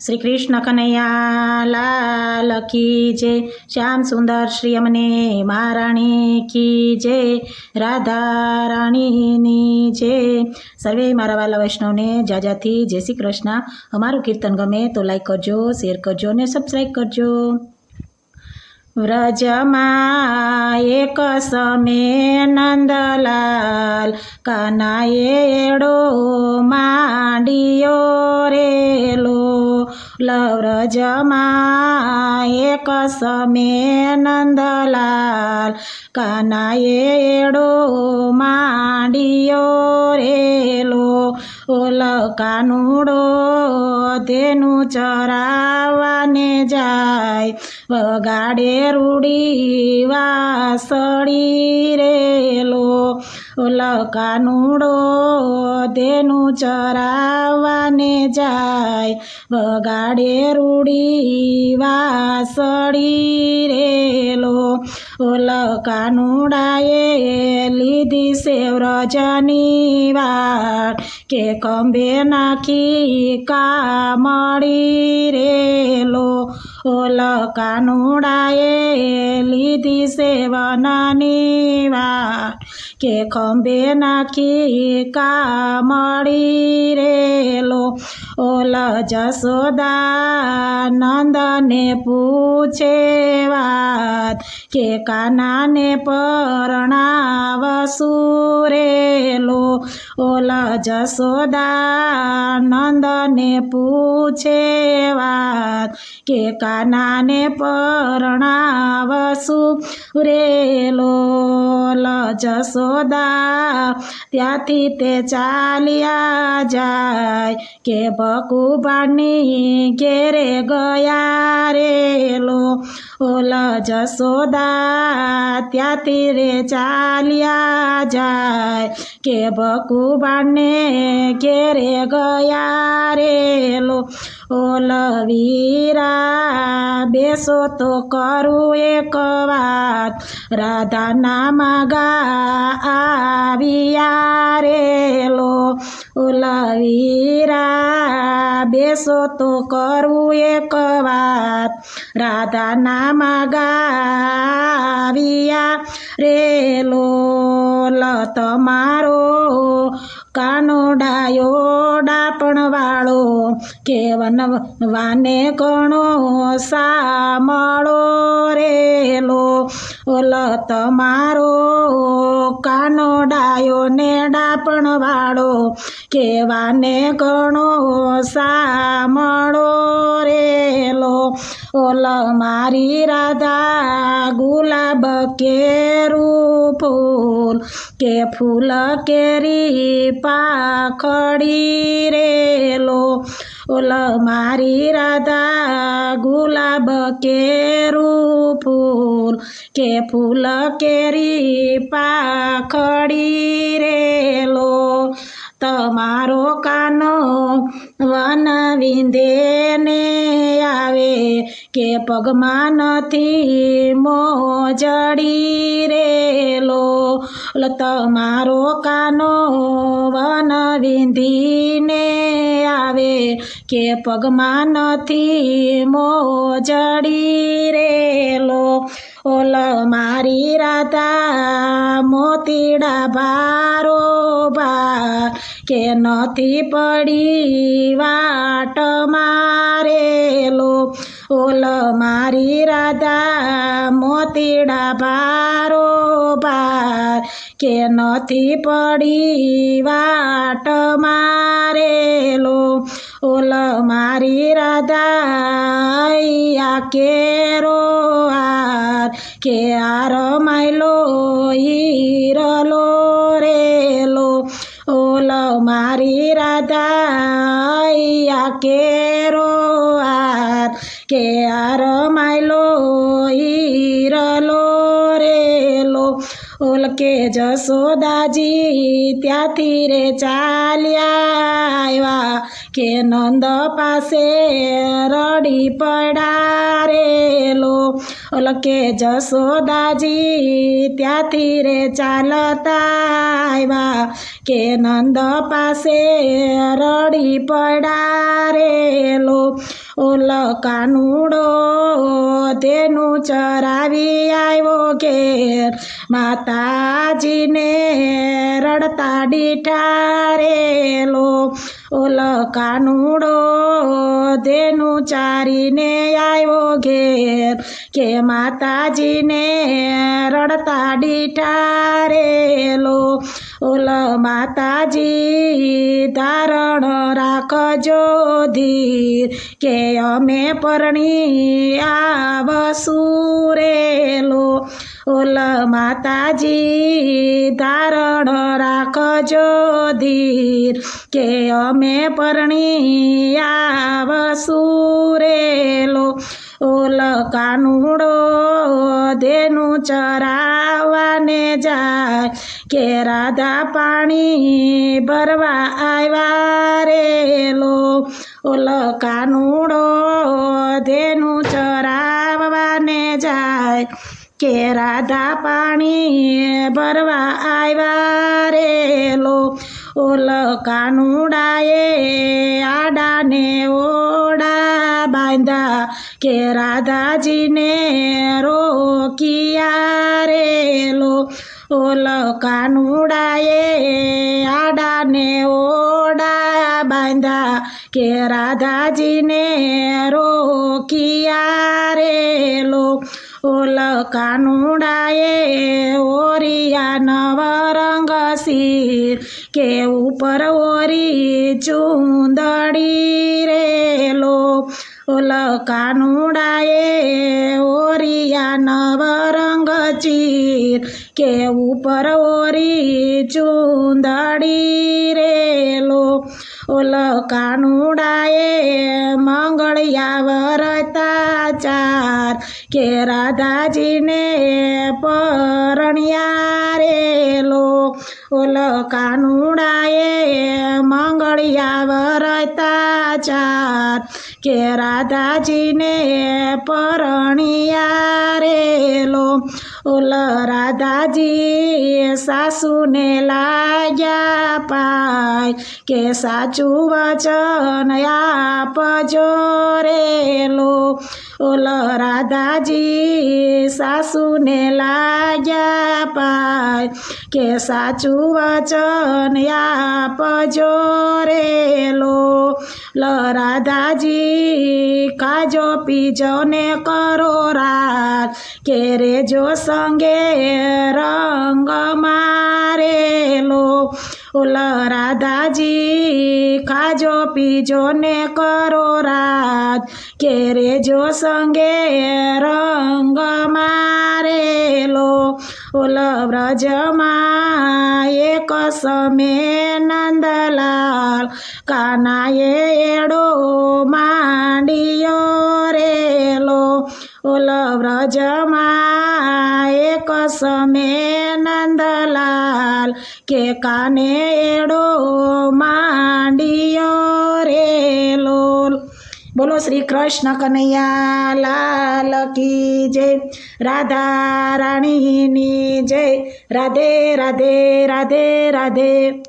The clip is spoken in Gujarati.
શ્રી કૃષ્ણ કનૈયા લાલ કી જય. શ્યામ સુંદર શ્રી અમને મહારાણી કી જય. રાધા રાણીની જય. સર્વે મારા વાલા વૈષ્ણવને જાજાથી જય શ્રી કૃષ્ણ. અમારું કીર્તન ગમે તો લાઈક કરજો શેર કરજો ને સબસ્ક્રાઈબ કરજો. વ્રજમાં એક સમે નંદલાલ, કાનાએ એડો માંડિયો રેલો. લવ્રજમાં એક સમે નંદલાલ કાનાએ એડો માંડિયો રેલો ઓલ કાનુડો તેનું ચરાવાને જાય વગાડે રૂડી વાસળી રેલો કાનુડો તેનું ચરાવાને જાય, વગાડે રૂડી વાસળી રેલો. ઓલ કાનુડાએ લીધી સેવ્રજની વાટ, કે કંબે નાખી કામળી રેલો. ઓલ કાનુડાએ લીધી સેવનની વાટ કે ખંભે નાખી કામળી રેલો? ઓલ જસોદા નંદને પૂછે વાત. કે કાનાને પરણાવશું? ઓલ જસોદા નંદને પૂછે વાત કે કાનાને પરણાવસુ રે લ જસોદા ત્યાંથી તે ચાલ્યા જાય કે બકુબાની ઘેરે ગયા રેલો ઓલ જસોદા ત્યાંથી રે ચાલ્યા જાય કે બકુબાને ઘેરે ગયા રેલો ઓલ વીરા બેસો તો કરું એક વાત. રાધાના માગા આવ્યા રેલો ઓલ વીરા બેસો તો કરવું એક વાત. રાધાના માગા આવ્યા રેલો લ તમારો કાનો ડાયો ડાપણ વાળો કે વન કણો સામળો રેલો. ઓલ તમારો કાનો ડાયો ને ડાપણ વાળો કે વાને કણો સામળો मारी राधा गुलाब केरू फूल के फूल केरी पाखडी रेलो ओल मारी राधा गुलाब केरू फूल के फूल केरी पाखडी रेलो त तमारो कानो વન વિંધે ને આવે કે પગમાં નથી મોજડી રેલો. તમારો કાનો વન વિંધીને આવે કે પગમાં નથી મોજડી રેલો. ઓલ મારી રાધા મોતીડા ભાર કે નથી પડી વાટ મારેલો. ઓલ મારી રાધા મોતીડા ભારો ભાર. કે નથી પડી વાટ મારેલો. ઓલ મારી રાધા કેરો આર કે આર માયલો હીરલો મારી રાધા કેરો હાર કે આર માયલો હીરલો રેલો. ઓલ કે જસોદાજી ત્યાંથી રે ચાલ્યા આવ્યા કે નંદ પાસે રડી પડા રેલો. ઓલ કે જસોદાજી ત્યાંથી રે ચાલતા આવ્યા કે નંદ પાસે રડી પડા ઓલ કાનુડો તેનું ચરાવી આવ્યો કે માતાજીને રડતા ડીઠારેલો ઓલ કાનુડો તેનું ચારીને આવ્યો ઘેર. કે માતાજીને રડતા ડીઠારેલો ઓલ માતાજી ધારણ રાખજો ધીર. કે અમે પરણી આવસુરેલો ઓલ માતાજી, ધારણ રાખજો ધીર. કે અમે પરણી આવસુરેલો ઓલ કાનુડો દેનું ચરાવાને જાય. કે રાધા પાણી ભરવા આવ્યા રેલો ઓલ કાનુડો દેનું ચરાવવાને જાય. કે રાધા પાણી ભરવા આવ્યા રેલો ઓલ કાનુડાએ આડાને ઓડા બાંધા કે રાધાજીને રોકિયા રેલો ઓલ કાનુડાએ આડાને ઓડા બાંધા કે રાધાજીને રોકિયા રેલો ઓલ કાનુડાએ ઓરિયા નવરંગ શીર કે ઉપર ઓરી ચૂંદડી રેલો ઓલ કાનુડાએ ઓરિયા નવરંગ ચીર કે ઉપર ઓરી ચૂંદડી રેલો ઓલ કાનુડાએ મંગળિયા વરતા ચાર કે રાધાજીને પરણ્યા રેલો ઓલ કાનુડાએ મંગળિયા વરતા ચાર, કે રાધાજીને પરણ્યા રેલો ઓલ રાધાજી સાસુને લાગ્યા પાય, કે સાચું વચન આપજો રેલો ઓલ રાધાજી, સાસુને લાગ્યા પાય, કે સાચું વચન આપજો રેલો લ. રાધાજી કાજો પીજો ને કરો રાત કે રેજો સંગે રંગ મારેલો ઓલ રાધાજી, ખાજો પીજો ને કરો રાત કે રેજો સંગે રંગ મારેલો ઓલ વ્રજમાં એક સમે નંદલાલ કાનાએ એડો માંડિયો રેલો ઓલ વ્રજમાં એક સમે નંદલાલ કે કાને એડો માંડિયો રેલો બોલો શ્રી કૃષ્ણ કનૈયા લાલ કી જય. રાધા રાણીની જય. રાધે રાધે રાધે રાધે.